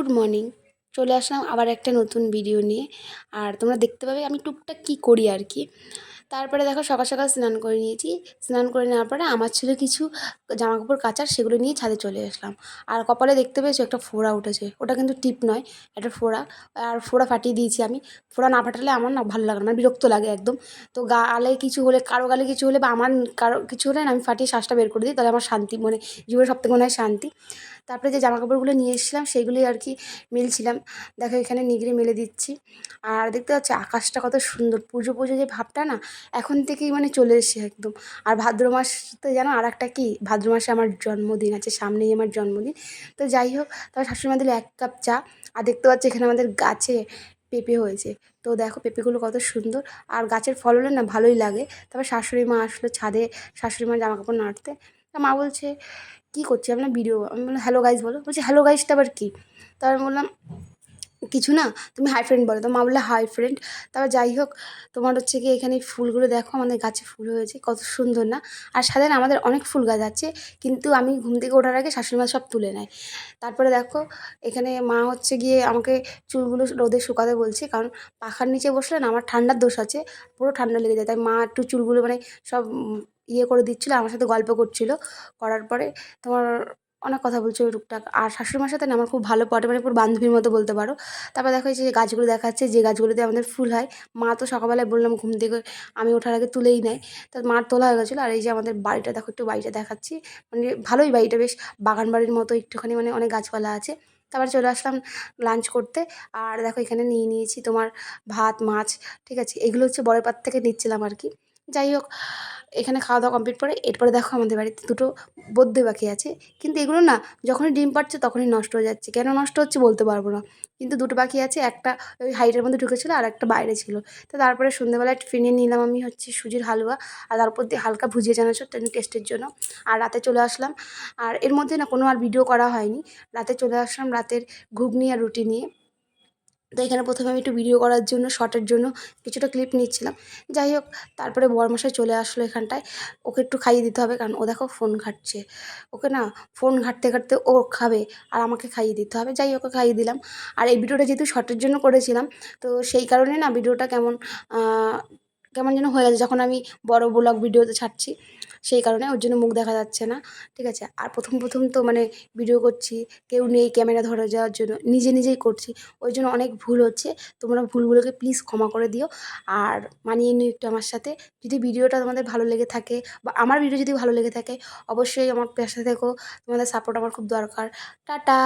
Good morning. চলে আসলাম আবার একটা নতুন ভিডিও নিয়ে। আর তোমরা দেখতে পাবে আমি টুকটাক কী করি আর কি। তারপরে দেখো সকাল সকাল স্নান করে নিয়েছি। স্নান করে নেওয়ার পরে আমার ছিল কিছু জামা কাপড় কাচার, সেগুলো নিয়ে ছাদে চলে আসলাম। আর কপালে দেখতে পেয়েছ একটা ফোড়া উঠেছে। ওটা কিন্তু টিপ নয়, একটা ফোড়া। আর ফোড়া ফাটিয়ে দিয়েছি আমি। ফোড়া না ফাটালে আমার না ভালো লাগে না বিরক্ত লাগে একদম। তো গালে কিছু হলে, কারও গালে কিছু হলে বা আমার কারও কিছু হলে আমি ফাটিয়ে শ্বাসটা বের করে দিই, তাহলে আমার শান্তি মানে জীবনের সবথেকে মনে হয় শান্তি। তারপরে যে জামা কাপড়গুলো নিয়ে এসেছিলাম, সেইগুলোই আর কি মেলছিলাম। দেখো এখানে নিগড়ে মেলে দিচ্ছি। আর দেখতে পাচ্ছি আকাশটা কত সুন্দর। পুজো পুজো যে ভাবটা না, এখন থেকেই মানে চলে এসছে একদম। আর ভাদ্র মাসতে জানো আর একটা কি? ভাদ্র মাসে আমার জন্মদিন আছে, সামনেই আমার জন্মদিন। তো যাই হোক, তারপর শাশুড়ি মা দিলে এক কাপ চা। আর দেখতে পাচ্ছি এখানে আমাদের গাছে পেঁপে হয়েছে। তো দেখো পেঁপেগুলো কত সুন্দর। আর গাছের ফল হলে না ভালোই লাগে। তারপর শাশুড়ি মা আসলো ছাদে, শাশুড়ি মা জামা কাপড় নাড়তে। তা মা বলছে, কী করছি আপনার ভিডিও আমি বললাম হ্যালো গাইজ বলো। বলছে হ্যালো গাইজটা আবার কী? তারপর বললাম কিছু না? তুমি হাই ফ্রেন্ড বলো। তো মা বললে হাই ফ্রেন্ড তারপর যাই হোক, তোমার হচ্ছে কি এখানে ফুলগুলো দেখো, আমাদের গাছে ফুল হয়েছে, কত সুন্দর না? আর না আমাদের অনেক ফুল গাছ আছে, কিন্তু আমি ঘুম থেকে ওঠার আগে শাশুড়ি মা সব তুলে নেয়। তারপরে দেখো, এখানে মা হচ্ছে গিয়ে আমাকে চুলগুলো রোদে শুকাতে বলছে, কারণ পাখার নিচে বসলে না আমার ঠান্ডার দোষ আছে, পুরো ঠান্ডা লেগে যায়। তাই মা একটু চুলগুলো মানে সব ইয়ে করে দিচ্ছিল, আমার সাথে গল্প করছিল। করার পরে তোমার অনেক কথা বলছে ওই টুকটাক আর শাশুড়িমার সাথে না আমার খুব ভালো পটে মানে পুরো বান্ধবীর মতো বলতে পারো। তারপর দেখো যে গাছগুলো দেখাচ্ছে, যে গাছগুলোতে আমাদের ফুল হয়। মা তো সকালবেলায় বললাম ঘুম থেকে আমি ওঠার আগে তুলেই নেয়। তা মার তোলা হয়ে গেছিল। আর এই যে আমাদের বাড়িটা, দেখো একটু বাড়িটা দেখাচ্ছি। মানে ভালোই বাড়িটা, বেশ বাগান বাড়ির মতো একটুখানি মানে অনেক গাছপালা আছে। তারপর চলে আসলাম লাঞ্চ করতে। আর দেখো এখানে নিয়ে নিয়েছি তোমার ভাত, মাছ, ঠিক আছে? এগুলো হচ্ছে বড়ের পাত থেকে নিচ্ছিলাম আর কি। যাই হোক এখানে খাওয়া দাওয়া কমপ্লিট করে, এরপরে দেখো আমাদের বাড়িতে দুটো বদ্যি পাখি আছে। কিন্তু এগুলো না, যখনই ডিম পাচ্ছে তখনই নষ্ট হয়ে যাচ্ছে। কেন নষ্ট হচ্ছে বলতে পারব না। কিন্তু দুটো পাখি আছে, একটা ওই হাইটের মধ্যে ঢুকেছিলো আর একটা বাইরে ছিল। তো তারপরে সন্ধ্যেবেলায় টিফিনে নিলাম আমি হচ্ছে সুজির হালুয়া আর তার উপর দিয়ে হালকা ভুজিয়ে জানাচ্ছ টেস্টের জন্য। আর রাতে চলে আসলাম। আর এর মধ্যে না কোনো আর ভিডিও করা হয়নি। রাতে চলে আসলাম রাতের ঘুগনি আর রুটি নিয়ে। তো এখানে প্রথমে আমি একটু ভিডিও করার জন্য শর্টের জন্য কিছুটা ক্লিপ নিচ্ছিলাম। যাই হোক, তারপরে বরমশাই চলে আসলো এখানটায়। ওকে একটু খাইয়ে দিতে হবে, কারণ ও দেখো ফোন ঘাঁটছে। ওকে না ফোন ঘাঁটতে ঘাঁটতে ও খাবে আর আমাকে খাইয়ে দিতে হবে। যাই ওকে খাইয়ে দিলাম। আর এই ভিডিওটা যেহেতু শর্টের জন্য করেছিলাম, তো সেই কারণে না ভিডিওটা কেমন কেমন যেন হয়ে গেছে। যখন আমি বড় ব্লগ ভিডিওতে ছাড়ছি সেই কারণে ওর জন্য মুখ দেখা যাচ্ছে না, ঠিক আছে? আর প্রথম প্রথম তো মানে ভিডিও করছি, কেউ নেই ক্যামেরা ধরে যাওয়ার জন্য, নিজে নিজেই করছি। ওই জন্য অনেক ভুল হচ্ছে, তোমরা ভুলগুলোকে প্লিজ ক্ষমা করে দিও। আর মানিয়ে নিও একটু আমার সাথে, যদি ভিডিওটা তোমাদের ভালো লেগে থাকে, বা আমার ভিডিও যদি ভালো লেগে থাকে, অবশ্যই আমার পাশে থেকো, তোমাদের সাপোর্ট আমার খুব দরকার। টাটা!